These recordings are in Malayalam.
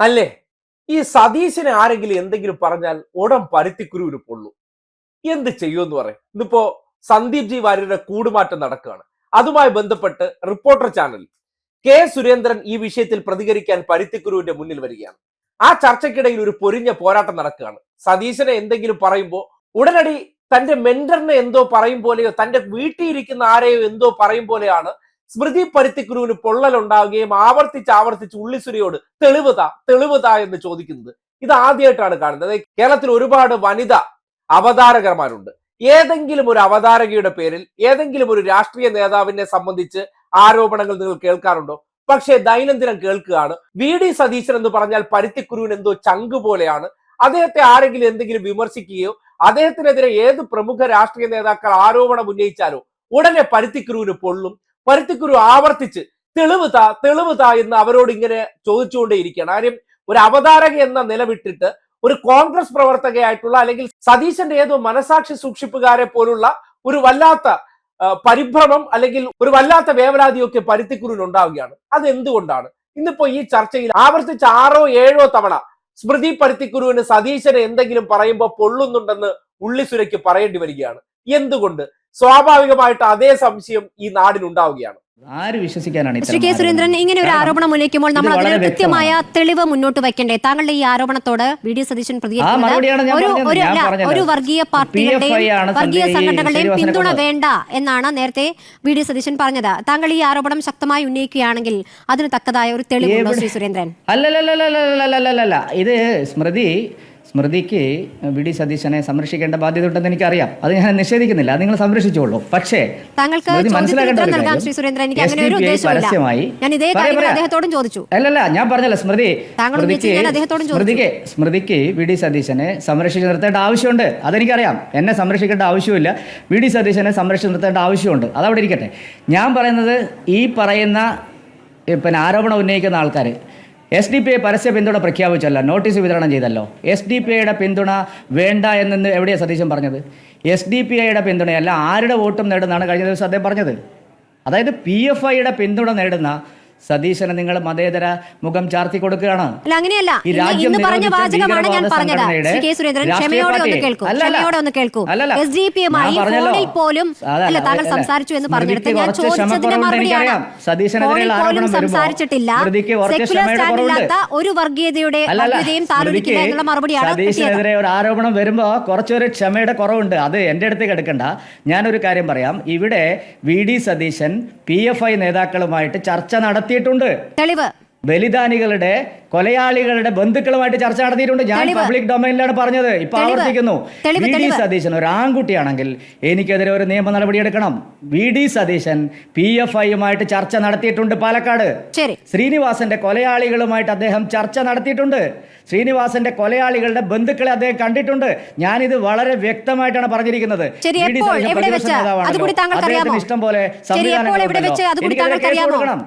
അല്ലേ? ഈ സതീശനെ ആരെങ്കിലും എന്തെങ്കിലും പറഞ്ഞാൽ ഉടൻ പരുത്തിക്കുരുവിന് പൊള്ളു. എന്ത് ചെയ്യുമെന്ന് പറയും. ഇന്നിപ്പോ സന്ദീപ് ജി വാര്യരുടെ കൂടുമാറ്റം നടക്കുകയാണ്. അതുമായി ബന്ധപ്പെട്ട് റിപ്പോർട്ടർ ചാനൽ കെ സുരേന്ദ്രൻ ഈ വിഷയത്തിൽ പ്രതികരിക്കാൻ പരുത്തിക്കുരുവിന്റെ മുന്നിൽ വരികയാണ്. ആ ചർച്ചയ്ക്കിടയിൽ ഒരു പൊരിഞ്ഞ പോരാട്ടം നടക്കുകയാണ്. സതീശനെ എന്തെങ്കിലും പറയുമ്പോൾ ഉടനടി തന്റെ മെന്ററിനെ എന്തോ പറയും പോലെയോ തന്റെ വീട്ടിൽ ഇരിക്കുന്ന ആരെയോ എന്തോ പറയും പോലെയാണ് സ്മൃതി പരുത്തിക്കുരുവിന് പൊള്ളലുണ്ടാവുകയും ആവർത്തിച്ച് ആവർത്തിച്ച് ഉള്ളിസുരിയോട് തെളിവുത തെളിവുത എന്ന് ചോദിക്കുന്നത്. ഇത് ആദ്യമായിട്ടാണ് കാണുന്നത്. കേരളത്തിൽ ഒരുപാട് വനിത അവതാരകന്മാരുണ്ട്. ഏതെങ്കിലും ഒരു അവതാരകയുടെ പേരിൽ ഏതെങ്കിലും ഒരു രാഷ്ട്രീയ നേതാവിനെ സംബന്ധിച്ച് ആരോപണങ്ങൾ നിങ്ങൾ കേൾക്കാറുണ്ടോ? പക്ഷേ ദൈനംദിനം കേൾക്കുകയാണ്. വി ഡി സതീശൻ എന്ന് പറഞ്ഞാൽ പരുത്തിക്കുരുവിന് എന്തോ ചങ്ക് പോലെയാണ്. അദ്ദേഹത്തെ ആരെങ്കിലും എന്തെങ്കിലും വിമർശിക്കുകയോ അദ്ദേഹത്തിനെതിരെ ഏത് പ്രമുഖ രാഷ്ട്രീയ നേതാക്കൾ ആരോപണം ഉന്നയിച്ചാലോ ഉടനെ പരുത്തിക്കുരുവിന് പൊള്ളും. പരുത്തിക്കുരു ആവർത്തിച്ച് തെളിവ് താ തെളിവ് താ എന്ന് അവരോട് ഇങ്ങനെ ചോദിച്ചുകൊണ്ടേയിരിക്കുകയാണ്. കാര്യം ഒരു അവതാരക എന്ന നിലവിട്ടിട്ട് ഒരു കോൺഗ്രസ് പ്രവർത്തകയായിട്ടുള്ള അല്ലെങ്കിൽ സതീശന്റെ ഏതോ മനസാക്ഷി സൂക്ഷിപ്പുകാരെ പോലുള്ള ഒരു വല്ലാത്ത പരിഭ്രമം അല്ലെങ്കിൽ ഒരു വല്ലാത്ത വേവലാതിയൊക്കെ പരുത്തിക്കുരുവിന് ഉണ്ടാവുകയാണ് അത് എന്തുകൊണ്ടാണ് ഇന്നിപ്പോ ഈ ചർച്ചയിൽ ആവർത്തിച്ച് ആറോ ഏഴോ തവണ സ്മൃതി പരുത്തിക്കുരുവിന് സതീശനെ എന്തെങ്കിലും പറയുമ്പോൾ പൊള്ളുന്നുണ്ടെന്ന് ഉള്ളിസുരയ്ക്ക് പറയേണ്ടി വരികയാണ്. എന്തുകൊണ്ട്? സ്വാഭാവികമായിട്ട് അതേ സംശയം ഈ നാടിനുണ്ടാവുകയാണ്. ആര് വിശ്വസിക്കാനാണ് ശ്രീ കെ സുരേന്ദ്രൻ ഇങ്ങനെ ഒരു ആരോപണം ഉന്നയിക്കുമ്പോൾ നമ്മൾ അതിന് കൃത്യമായ തെളിവ് മുന്നോട്ട് വെക്കണ്ടേ? താങ്കളുടെ ഈ ആരോപണത്തോട് വി ഡി സതീശൻ പ്രതികരിക്കുന്നത് ഒരു വർഗീയ പാർട്ടികളുടെയും വർഗീയ സംഘടനകളുടെയും പിന്തുണ വേണ്ട എന്നാണ് നേരത്തെ വി ഡി സതീശൻ പറഞ്ഞത്. താങ്കൾ ഈ ആരോപണം ശക്തമായി ഉന്നയിക്കുകയാണെങ്കിൽ അതിന് തക്കതായ ഒരു തെളിവ് ശ്രീ സുരേന്ദ്രൻ? അല്ലല്ലല്ലല്ലല്ലല്ലല്ല ഇത് സ്മൃതി സ്മൃതിക്ക് വി ഡി സതീശനെ സംരക്ഷിക്കേണ്ട ബാധ്യത ഉണ്ടെന്ന് എനിക്കറിയാം. അത് ഞാൻ നിഷേധിക്കുന്നില്ല. അത് നിങ്ങൾ സംരക്ഷിച്ചോളൂ. പക്ഷേ പരസ്യമായി. അല്ലല്ല ഞാൻ പറഞ്ഞല്ല സ്മൃതി. സ്മൃതിക്ക് സ്മൃതിക്ക് വി ഡി സതീശനെ സംരക്ഷിച്ച് നിർത്തേണ്ട ആവശ്യമുണ്ട്. അതെനിക്കറിയാം. എന്നെ സംരക്ഷിക്കേണ്ട ആവശ്യമില്ല വി ഡി സതീശനെ സംരക്ഷിച്ച് നിർത്തേണ്ട ആവശ്യമുണ്ട്. അതവിടെ ഇരിക്കട്ടെ. ഞാൻ പറയുന്നത് ഈ പറയുന്ന പിന്നെ ആരോപണം ഉന്നയിക്കുന്ന ആൾക്കാർ എസ് ഡി പി ഐ പരസ്യ പിന്തുണ പ്രഖ്യാപിച്ചല്ല നോട്ടീസ് വിതരണം ചെയ്തല്ലോ. എസ് ഡി പി ഐയുടെ പിന്തുണ വേണ്ട എന്ന് എവിടെയാണ് സതീശൻ പറഞ്ഞത്? എസ് ഡി പി ഐയുടെ പിന്തുണയല്ല ആരുടെ വോട്ടും നേടുന്നതാണ് കഴിഞ്ഞ ദിവസം അദ്ദേഹം പറഞ്ഞത്. അതായത് പി എഫ് ഐയുടെ പിന്തുണ നേടുന്ന സതീശനെ നിങ്ങൾ മതേതര മുഖം ചാർത്തി കൊടുക്കുകയാണ്. അങ്ങനെയല്ല. ഈ രാജ്യം ഇന്ന് പറഞ്ഞ വാചകമാണ് ഞാൻ പറഞ്ഞത്. ശ്രീ കെ സുരേന്ദ്രൻ ക്ഷമയോടെ ഒന്ന് കേൾക്കൂ. ക്ഷമയോടെ ഒന്ന് കേൾക്കൂ. എസ് ഡി പി യുമായി ഫോണിൽ പോലും അല്ല താങ്കൾ സംസാരിച്ചു എന്ന് പറഞ്ഞെടുത്ത് ഞാൻ ചോദിച്ചതിന്റെ മറുപടിയാണ്. ഫോണിൽ പോലും സംസാരിച്ചിട്ടില്ല. സെക്യുലർ സ്റ്റാൻഡ് ഇല്ലാത്ത ഒരു വർഗീയതയുടെ വർഗീയതയും താലോലിക്കില്ല എന്നുള്ള മറുപടിയാണ് സതീശനെതിരെ ഒരു ആരോപണം വരുമ്പോ കുറച്ചൊരു ക്ഷമയുടെ കുറവുണ്ട്. അത് എന്റെ അടുത്തേക്ക് എടുക്കണ്ട. ഞാനൊരു കാര്യം പറയാം. ഇവിടെ V D Satheesan P F I നേതാക്കളുമായിട്ട് ചർച്ച നടത്തിയിട്ടുണ്ട്. തെളിവ്. ബലിദാനികളുടെ കൊലയാളികളുടെ ബന്ധുക്കളുമായിട്ട് ചർച്ച നടത്തിയിട്ടുണ്ട്. ഞാൻ. പബ്ലിക് ഡൊമൈനിലാണ് പറഞ്ഞത്. ഇപ്പൊ ആവർത്തിക്കുന്നു. V D. സതീശൻ ഒരു ആൺകുട്ടിയാണെങ്കിൽ എനിക്കെതിരെ ഒരു നിയമ നടപടി എടുക്കണം V D Satheesan P F ഐയുമായിട്ട് ചർച്ച നടത്തിയിട്ടുണ്ട് പാലക്കാട്. ശരി. ശ്രീനിവാസന്റെ കൊലയാളികളുമായിട്ട് അദ്ദേഹം ചർച്ച നടത്തിയിട്ടുണ്ട്. ശ്രീനിവാസന്റെ കൊലയാളികളുടെ ബന്ധുക്കളെ അദ്ദേഹം കണ്ടിട്ടുണ്ട്. ഞാനിത് വളരെ വ്യക്തമായിട്ടാണ് പറഞ്ഞിരിക്കുന്നത്. വി ഡി സതീശൻ പ്രതിപക്ഷ അദ്ദേഹത്തിന്? ഇഷ്ടം പോലെ സംവിധാനം. എനിക്കെതിരെ കേസ്? കൊടുക്കണം.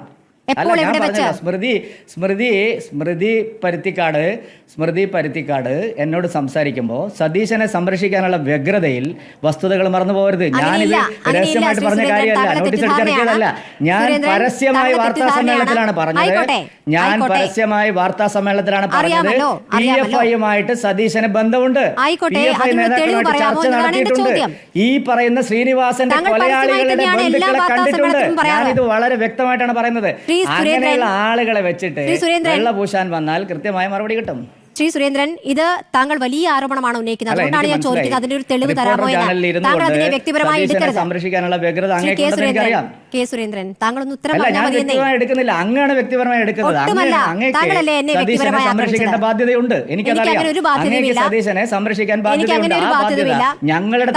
സ്മൃതി സ്മൃതി സ്മൃതി പരുത്തിക്കാട് സ്മൃതി പരുത്തിക്കാട് എന്നോട് സംസാരിക്കുമ്പോൾ സതീശനെ സംരക്ഷിക്കാനുള്ള വ്യഗ്രതയിൽ വസ്തുതകൾ മറന്നു പോകരുത്. ഞാനിത് രഹസ്യമായിട്ട് പറഞ്ഞ കാര്യമല്ല നോട്ടീസ് അടിച്ചിറക്കിയതല്ല ഞാൻ പരസ്യമായി വാർത്താ സമ്മേളനത്തിലാണ് പറഞ്ഞത്. ഞാൻ പരസ്യമായി വാർത്താ സമ്മേളനത്തിലാണ് പറഞ്ഞത്. ഇ എഫ് ഐയുമായിട്ട് സതീശന് ബന്ധമുണ്ട്. ഇ എഫ് ഐ നേതാക്കളുമായിട്ട് ചർച്ച നടത്തിയിട്ടുണ്ട്. ഈ പറയുന്ന ശ്രീനിവാസന്റെ കൊലയാളികളുടെ ബന്ധുക്കളെ കണ്ടിട്ടുണ്ട്. ഞാനിത് വളരെ വ്യക്തമായിട്ടാണ് പറയുന്നത്. അങ്ങനെയുള്ള ആളുകളെ വെച്ചിട്ട് ശ്രീ സുരേന്ദ്രൻ. വെള്ള പൂശാൻ വന്നാൽ കൃത്യമായ മറുപടി കിട്ടും ശ്രീ സുരേന്ദ്രൻ ഇത് താങ്കൾ വലിയ ആരോപണമാണ് ഉന്നയിക്കുന്നത്. അതുകൊണ്ടാണ് ഞാൻ ചോദിക്കുന്നത്. അതിന്റെ ഒരു തെളിവ് തരാമോ എന്ന്. താങ്കൾ അതിനെ വ്യക്തിപരമായി എടുക്കരുത്. സംരക്ഷിക്കാനുള്ള വ്യഗ്രത കെ സുരേന്ദ്രൻ കെ സുരേന്ദ്രൻ താങ്കൾ ഒന്ന് ഉത്തരം പറഞ്ഞാൽ മതി എടുക്കുന്നില്ല. അങ്ങാണ് വ്യക്തിപരമായി എടുക്കുന്നത്. താങ്കളല്ലേ എന്നെ വ്യക്തിപരമായി സംരക്ഷിക്കേണ്ട ബാധ്യതയുണ്ട്. എനിക്ക് അങ്ങനെ ഒരു ബാധ്യതയില്ല സതീശനെ സംരക്ഷിക്കാൻ ആ ഞങ്ങളുടെ.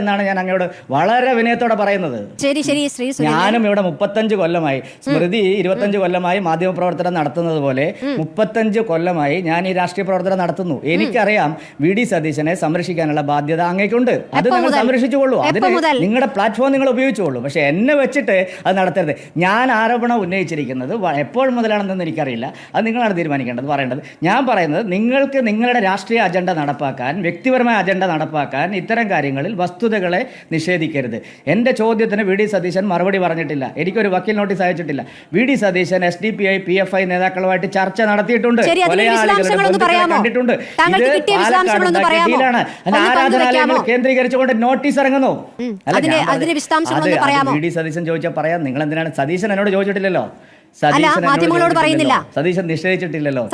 എന്നാണ് ഞാൻ അങ്ങയോട് വളരെ വിനയത്തോടെ പറയുന്നത്. ശരി ശരി ശ്രീ ഞാനും ഇവിടെ മുപ്പത്തഞ്ച് കൊല്ലമായി സ്മൃതി ഇരുപത്തഞ്ച് കൊല്ലമായി മാധ്യമപ്രവർത്തനം നടത്തുന്നത് പോലെ മുപ്പത്തഞ്ച് കൊല്ലമായി ഞാൻ ഈ രാഷ്ട്രീയ പ്രവർത്തനം നടത്തുന്നു. എനിക്കറിയാം വി ഡി സതീശനെ സംരക്ഷിക്കാനുള്ള ബാധ്യത അങ്ങേക്കുണ്ട്. അത് നിങ്ങൾ? സംരക്ഷിച്ചുകൊള്ളൂ. അതിന്? നിങ്ങളുടെ പ്ലാറ്റ്ഫോം നിങ്ങൾ ഉപയോഗിച്ചുകൊള്ളൂ. പക്ഷെ എന്നെ വെച്ചിട്ട് അത് നടത്തരുത്. ഞാൻ ആരോപണം ഉന്നയിച്ചിരിക്കുന്നത് എപ്പോൾ മുതലാണെന്നൊന്നും എനിക്കറിയില്ല. അത് നിങ്ങളാണ് തീരുമാനിക്കേണ്ടത് പറയേണ്ടത്. ഞാൻ പറയുന്നത് നിങ്ങൾക്ക് നിങ്ങളുടെ രാഷ്ട്രീയ അജണ്ട നടപ്പാക്കാൻ വ്യക്തിപരമായ അജണ്ട നടപ്പാക്കാൻ ഇത്തരം കാര്യങ്ങളിൽ വസ്തുതകളെ നിഷേധിക്കരുത്. എന്റെ ചോദ്യത്തിന് വി ഡി സതീശൻ മറുപടി പറഞ്ഞിട്ടില്ല. എനിക്കൊരു വക്കീൽ notice അയച്ചിട്ടില്ല. V D Satheesan S D P I P F I നേതാക്കളുമായിട്ട് ചർച്ച നടത്തിയിട്ടുണ്ട്. വിശദാംശങ്ങളൊന്ന് പറയാമോ? കണ്ടിട്ടുണ്ട് താങ്കൾക്ക് കിട്ടിയ വിശദാംശങ്ങളൊന്ന് പറയാമോ? ആരാധനാലയങ്ങൾ കേന്ദ്രീകരിച്ചുകൊണ്ട് നോട്ടീസ് ഇറങ്ങുന്നു. അതിന്റെ- അതിന്റെ വിശദാംശങ്ങളൊന്ന് പറയാമോ? വി ഡി സതീശൻ ചോദിച്ചാൽ പറയാം. നിങ്ങൾ എന്തിനാണ് സതീശൻ എന്നോട് ചോദിച്ചിട്ടില്ലല്ലോ. മാധ്യമങ്ങളോട് പറയുന്നില്ല. സതീശൻ നിശ്ചയിച്ചിട്ടില്ലല്ലോ.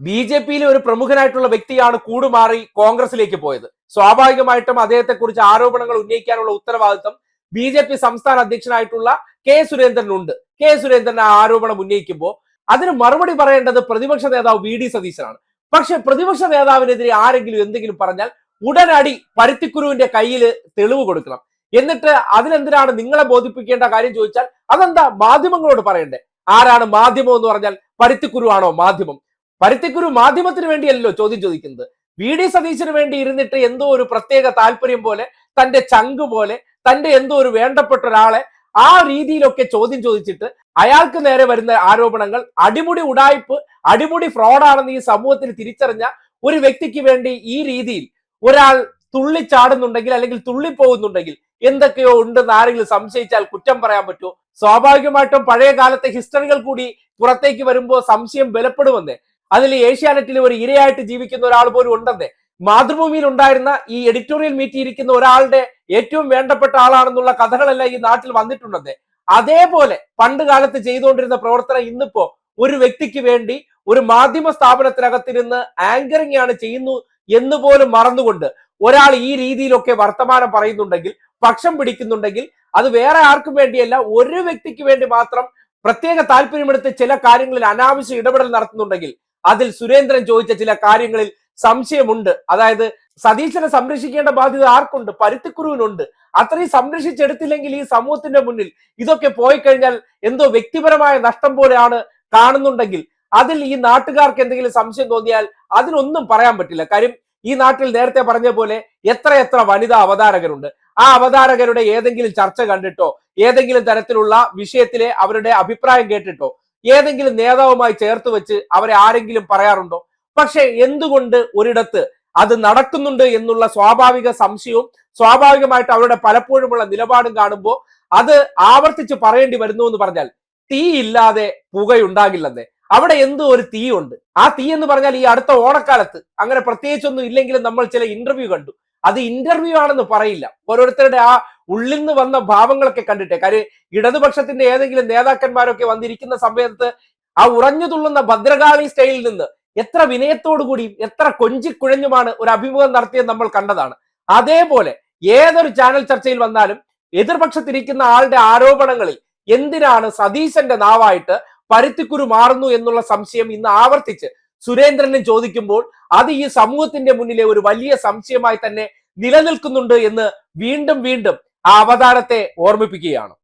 ബി ജെ പിയിലെ ഒരു പ്രമുഖനായിട്ടുള്ള വ്യക്തിയാണ് കൂടുമാറി കോൺഗ്രസിലേക്ക് പോയത്. സ്വാഭാവികമായിട്ടും അദ്ദേഹത്തെ കുറിച്ച് ആരോപണങ്ങൾ ഉന്നയിക്കാനുള്ള ഉത്തരവാദിത്തം ബി ജെ പി സംസ്ഥാന അധ്യക്ഷനായിട്ടുള്ള കെ സുരേന്ദ്രനുണ്ട്. കെ സുരേന്ദ്രൻ ആ ആരോപണം ഉന്നയിക്കുമ്പോൾ അതിന് മറുപടി പറയേണ്ടത് പ്രതിപക്ഷ നേതാവ് വി ഡി സതീശനാണ്. പക്ഷെ പ്രതിപക്ഷ നേതാവിനെതിരെ ആരെങ്കിലും എന്തെങ്കിലും പറഞ്ഞാൽ ഉടനടി പരുത്തിക്കുരുവിന്റെ കയ്യിൽ തെളിവ് കൊടുക്കണം. എന്നിട്ട് അതിനെന്തിനാണ് നിങ്ങളെ ബോധിപ്പിക്കേണ്ട കാര്യം ചോദിച്ചാൽ അതെന്താ മാധ്യമങ്ങളോട് പറയണ്ടേ? ആരാണ് മാധ്യമം എന്ന് പറഞ്ഞാൽ പരുത്തിക്കുരു ആണോ മാധ്യമം? പരുത്തിക്കുരു മാധ്യമത്തിന് വേണ്ടിയല്ലോ ചോദ്യം ചോദിക്കുന്നത്. വി ഡി സതീശന് വേണ്ടി ഇരുന്നിട്ട് എന്തോ ഒരു പ്രത്യേക താല്പര്യം പോലെ തന്റെ ചങ്ക് പോലെ തന്റെ എന്തോ ഒരു വേണ്ടപ്പെട്ട ഒരാളെ ആ രീതിയിലൊക്കെ ചോദ്യം ചോദിച്ചിട്ട് അയാൾക്ക് നേരെ വരുന്ന ആരോപണങ്ങൾ അടിമുടി ഉടായ്പ് അടിമുടി ഫ്രോഡാണെന്ന് ഈ സമൂഹത്തിൽ തിരിച്ചറിഞ്ഞ ഒരു വ്യക്തിക്ക് വേണ്ടി ഈ രീതിയിൽ ഒരാൾ തുള്ളിച്ചാടുന്നുണ്ടെങ്കിൽ അല്ലെങ്കിൽ തുള്ളിപ്പോകുന്നുണ്ടെങ്കിൽ എന്തൊക്കെയോ ഉണ്ടെന്ന് ആരെങ്കിലും സംശയിച്ചാൽ കുറ്റം പറയാൻ പറ്റുമോ? സ്വാഭാവികമായിട്ടും പഴയ കാലത്തെ ഹിസ്റ്ററികൾ കൂടി പുറത്തേക്ക് വരുമ്പോൾ സംശയം ബലപ്പെടുമെന്നേ. അതിൽ ഏഷ്യാനെറ്റിൽ ഒരു ഇരയായിട്ട് ജീവിക്കുന്ന ഒരാൾ പോലും ഉണ്ടെന്നേ. മാതൃഭൂമിയിൽ ഉണ്ടായിരുന്ന ഈ എഡിറ്റോറിയൽ മീറ്റിൽ ഇരിക്കുന്ന ഒരാളുടെ ഏറ്റവും വേണ്ടപ്പെട്ട ആളാണെന്നുള്ള കഥകളല്ല ഈ നാട്ടിൽ വന്നിട്ടുണ്ടെന്നേ. അതേപോലെ പണ്ട് കാലത്ത് ചെയ്തുകൊണ്ടിരുന്ന പ്രവർത്തനം ഇന്നിപ്പോ ഒരു വ്യക്തിക്ക് വേണ്ടി ഒരു മാധ്യമ സ്ഥാപനത്തിനകത്തിരുന്ന് ആങ്കറിംഗ് ആണ് ചെയ്യുന്നു എന്ന് പോലും മറന്നുകൊണ്ട് ഒരാൾ ഈ രീതിയിലൊക്കെ വർത്തമാനം പറയുന്നുണ്ടെങ്കിൽ പക്ഷം പിടിക്കുന്നുണ്ടെങ്കിൽ അത് വേറെ ആർക്കും വേണ്ടിയല്ല ഒരു വ്യക്തിക്ക് വേണ്ടി മാത്രം പ്രത്യേക താല്പര്യമെടുത്ത് ചില കാര്യങ്ങളിൽ അനാവശ്യ ഇടപെടൽ നടത്തുന്നുണ്ടെങ്കിൽ അതിൽ സുരേന്ദ്രൻ ചോദിച്ച ചില കാര്യങ്ങളിൽ സംശയമുണ്ട്. അതായത് സതീശനെ സംരക്ഷിക്കേണ്ട ബാധ്യത ആർക്കുണ്ട്? പരുത്തിക്കുരുവിനുണ്ട് അത്രയും സംരക്ഷിച്ചെടുത്തില്ലെങ്കിൽ ഈ സമൂഹത്തിന്റെ മുന്നിൽ ഇതൊക്കെ പോയി കഴിഞ്ഞാൽ എന്തോ വ്യക്തിപരമായ നഷ്ടം പോലെയാണ് കാണുന്നുണ്ടെങ്കിൽ അതിൽ ഈ നാട്ടുകാർക്ക് എന്തെങ്കിലും സംശയം തോന്നിയാൽ അതിനൊന്നും പറയാൻ പറ്റില്ല. കാര്യം ഈ നാട്ടിൽ നേരത്തെ പറഞ്ഞ പോലെ എത്ര എത്ര വനിതാ അവതാരകരുണ്ട്. ആ അവതാരകരുടെ ഏതെങ്കിലും ചർച്ച കണ്ടിട്ടോ ഏതെങ്കിലും തരത്തിലുള്ള വിഷയത്തിലെ അവരുടെ അഭിപ്രായം കേട്ടിട്ടോ ഏതെങ്കിലും നേതാവുമായി ചേർത്ത് വെച്ച് അവരെ ആരെങ്കിലും പറയാറുണ്ടോ? പക്ഷെ എന്തുകൊണ്ട് ഒരിടത്ത് അത് നടക്കുന്നുണ്ട് എന്നുള്ള സ്വാഭാവിക സംശയവും സ്വാഭാവികമായിട്ട് അവരുടെ പലപ്പോഴുമുള്ള നിലപാടും കാണുമ്പോൾ അത് ആവർത്തിച്ച് പറയേണ്ടി വരുന്നു എന്ന് പറഞ്ഞാൽ തീ ഇല്ലാതെ പുകയുണ്ടാകില്ലെന്നേ. അവിടെ എന്തോ ഒരു തീ ഉണ്ട് ആ തീ എന്ന് പറഞ്ഞാൽ ഈ അടുത്ത ഓണക്കാലത്ത് അങ്ങനെ പ്രത്യേകിച്ചൊന്നും ഇല്ലെങ്കിലും നമ്മൾ ചില ഇന്റർവ്യൂ കണ്ടു. അത് ഇന്റർവ്യൂ ആണെന്ന് പറയില്ല. ഓരോരുത്തരുടെ ആ ഉള്ളിൽ നിന്ന് വന്ന ഭാവങ്ങളൊക്കെ കണ്ടിട്ടെ. കാര്യം ഇടതുപക്ഷത്തിന്റെ ഏതെങ്കിലും നേതാക്കന്മാരൊക്കെ വന്നിരിക്കുന്ന സമയത്ത് ആ ഉറഞ്ഞു തുള്ളുന്ന ഭദ്രകാളി സ്റ്റൈലിൽ നിന്ന് എത്ര വിനയത്തോടു കൂടിയും എത്ര കൊഞ്ചിക്കുഴഞ്ഞുമാണ് ഒരു അഭിമുഖം നടത്തിയത് നമ്മൾ കണ്ടതാണ്. അതേപോലെ ഏതൊരു ചാനൽ ചർച്ചയിൽ വന്നാലും എതിർപക്ഷത്തിരിക്കുന്ന ആളുടെ ആരോപണങ്ങളിൽ എന്തിനാണ് സതീശന്റെ നാവായിട്ട് പരുത്തിക്കുരു മാറുന്നു എന്നുള്ള സംശയം ഇന്ന് ആവർത്തിച്ച് സുരേന്ദ്രനെ ചോദിക്കുമ്പോൾ അത് ഈ സമൂഹത്തിന്റെ മുന്നിലെ ഒരു വലിയ സംശയമായി തന്നെ നിലനിൽക്കുന്നുണ്ട് എന്ന് വീണ്ടും വീണ്ടും ആ അവതാരത്തെ ഓർമ്മിപ്പിക്കുകയാണ്.